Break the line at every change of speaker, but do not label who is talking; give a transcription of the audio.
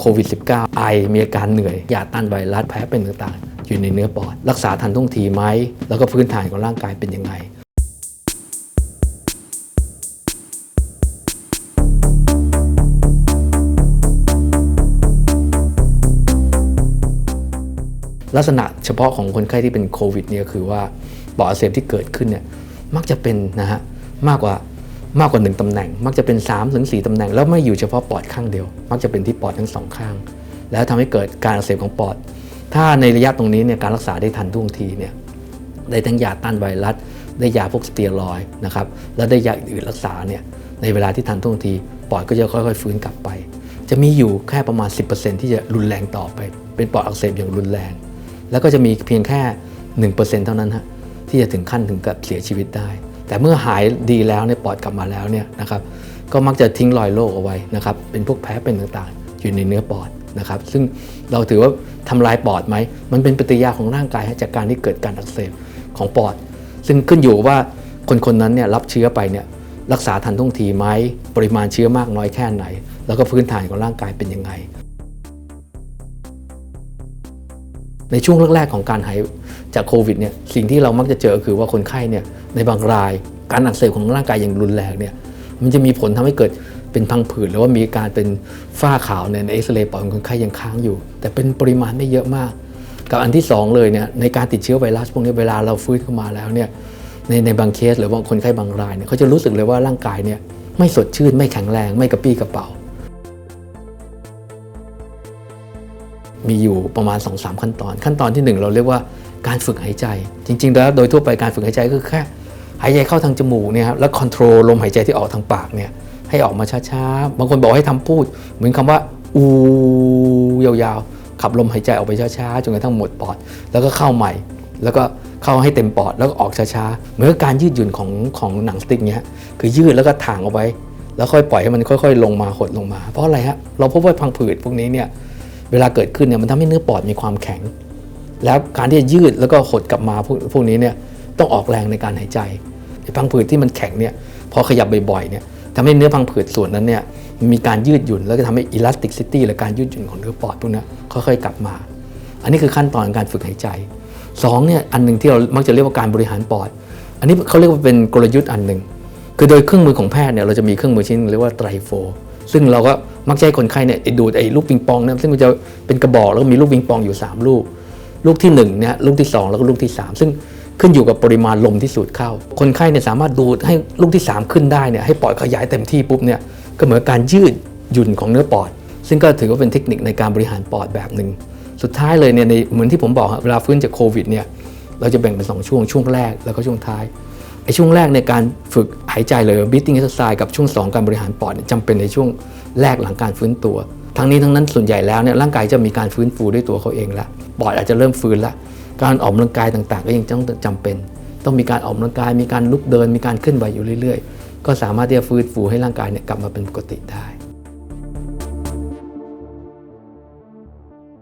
โควิด -19 ไอมีอาการเหนื่อยยาต้านไวรัสแพ้เป็นต่างๆ อยู่ในเนื้อปอด รักษาทันท่วงทีไหม แล้วก็พื้นฐานของร่างกายเป็นยังไงลักษณะเฉพาะของคนไข้ที่เป็นโควิดเนี่ยคือว่าปอดอักเสบที่เกิดขึ้นเนี่ยมักจะเป็นนะฮะมากกว่า มากกว่า 1 ตำแหน่ง มักจะเป็น3ถึง4ตำแหน่ง แล้วไม่อยู่เฉพาะปอดข้างเดียว มักจะเป็นที่ปอดทั้งสองข้าง แล้วทำให้เกิดการอักเสบของปอด ถ้าในระยะตรงนี้เนี่ยการรักษาได้ทันท่วงทีเนี่ยได้ทั้งยาต้านไวรัสได้ยาพวกสเตียรอยนะครับแล้วได้ยาอื่นรักษาเนี่ยในเวลาที่ทันท่วงที ปอดก็จะค่อยๆ ฟื้นกลับไป จะมีอยู่แค่ประมาณ 10%ที่จะรุนแรงต่อไป เป็นปอดอักเสบอย่างรุนแรง แล้วก็จะมีเพียงแค่ 1%เท่านั้นฮะที่จะถึงขั้นถึงกับเสียชีวิตได้ แต่เมื่อหายดีแล้วเนี่ยปอดกลับมาแล้วเนี่ยนะครับก็มักจะทิ้งรอยโรคเอาไว้นะครับเป็นพวกแพ้เป็นต่างๆ อยู่ในเนื้อปอดนะครับซึ่งเราถือว่าทำลายปอดไหมมันเป็นปฏิกิริยาของร่างกายจากการที่เกิดการอักเสบของปอด ซึ่งขึ้นอยู่ว่าคนคนนั้นเนี่ยรับเชื้อไปเนี่ยรักษาทันท่วงทีไหมปริมาณเชื้อมากน้อยแค่ไหน แล้วก็พื้นฐานของร่างกายเป็นยังไง ในช่วงแรกๆของการหายจากโควิดเนี่ยสิ่งที่เรามักจะเจอคือว่าคนไข้เนี่ยในบางรายการอักเสบของร่างกายอย่างรุนแรงเนี่ยมันจะมีผลทำให้เกิดเป็นพังผืดหรือว่ามีการเป็นฝ้าขาวในเอ็กซเรย์ปอดของคนไข้ยังค้างอยู่ แต่เป็นปริมาณไม่เยอะมาก กับอันที่สองเลยเนี่ยในการติดเชื้อไวรัสพวกนี้เวลาเราฟื้นขึ้นมาแล้วเนี่ยในในบางเคสหรือว่าคนไข้บางรายเนี่ยเขาจะรู้สึกเลยว่าร่างกายเนี่ยไม่สดชื่นไม่แข็งแรงไม่กระปี้กระเป๋า มีอยู่ประมาณ 2-3 ขั้นตอน ขั้นตอนที่ 1 เราเรียกว่าการฝึกหายใจ จริงๆแล้วโดยทั่วไปการฝึกหายใจก็แค่หายใจเข้าทางจมูกเนี่ยครับแล้วคอนโทรลลมหายใจที่ออกทางปากเนี่ยให้ออกมาช้าๆบางคนบอกให้ทำพูด เหมือนคำว่าอูยาวๆ ขับลมหายใจออกไปช้าๆจนกระทั่งหมดปอด แล้วก็เข้าใหม่ แล้วก็เข้าให้เต็มปอดแล้วก็ออกช้าๆเหมือนกับการยืดหยุ่นของของหนังสติ๊กเนี่ยคือยืดแล้วก็ถ่างเอาไว้ แล้วค่อยปล่อยให้มันค่อย ๆ ลงมาหดลงมา เพราะอะไรฮะเราพบว่าพังผืดพวกนี้เนี่ย เวลาเกิดขึ้นเนี่ยมันทำให้เนื้อปอดมีความแข็ง แล้วการที่จะยืดแล้วก็หดกลับมาพวกพวกนี้เนี่ยต้องออกแรงในการหายใจไอ้พังผืดที่มันแข็งเนี่ยพอขยับบ่อยๆเนี่ยทำให้เนื้อพังผืดส่วนนั้นเนี่ยมีการยืดหยุ่นแล้วก็ทำให้ elasticity หรือการยืดหยุ่นของเนื้อปอดพวกนี้ค่อยๆกลับมา อันนี้คือขั้นตอนการฝึกหายใจสองเนี่ยอันหนึ่งที่เรามักจะเรียกว่าการบริหารปอด อันนี้เขาเรียกว่าเป็นกลยุทธ์อันหนึ่งคือโดยเครื่องมือของแพทย์เนี่ยเราจะมีเครื่องมือชิ้นเรียกว่าไตรโฟ ซึ่งเราก็มักจะให้คนไข้เนี่ยดูดไอ้ลูกปิงปองนี่ยซึ่งมันจะเป็นกระบอกแล้วก็มีลูกปิงปองอยู่ 3 ลูก ลูกที่1เนี่ยลูกที่ 2 แล้วก็ลูกที่ 3 ซึ่งขึ้นอยู่กับปริมาณลมที่สูดเข้า คนไข้เนี่ยสามารถดูดให้ลูกที่ 3 ขึ้นได้เนี่ยให้ปอดขยายเต็มที่ปุ๊บเนี่ยก็เหมือนการยืดหยุ่นของเนื้อปอด ซึ่งก็ถือว่าเป็นเทคนิคในการบริหารปอดแบบหนึ่งสุดท้ายเลยเนี่ยในเหมือนที่ผมบอกครับเวลาฟื้นจากโควิดเนี่ยเราจะแบ่งเป็นสองช่วงช่วงแรกแล้วก็ช่วงท้าย ไอช่วงแรกในการฝึกหายใจเลย breathing exercise กับช่วง 2 การบริหารปอดเนี่ยจำเป็นในช่วงแรกหลังการฟื้นตัว ทั้งนี้ทั้งนั้นส่วนใหญ่แล้วเนี่ยร่างกายจะมีการฟื้นฟูด้วยตัวเขาเองละปอดอาจจะเริ่มฟื้นละการออกกำลังกายต่างๆ ก็ยังต้องจำเป็น ต้องมีการออกกำลังกายมีการลุกเดิน มีการเคลื่อนไหวอยู่เรื่อย ๆ ก็สามารถที่จะฟื้นฟูให้ร่างกายเนี่ยกลับมาเป็นปกติได้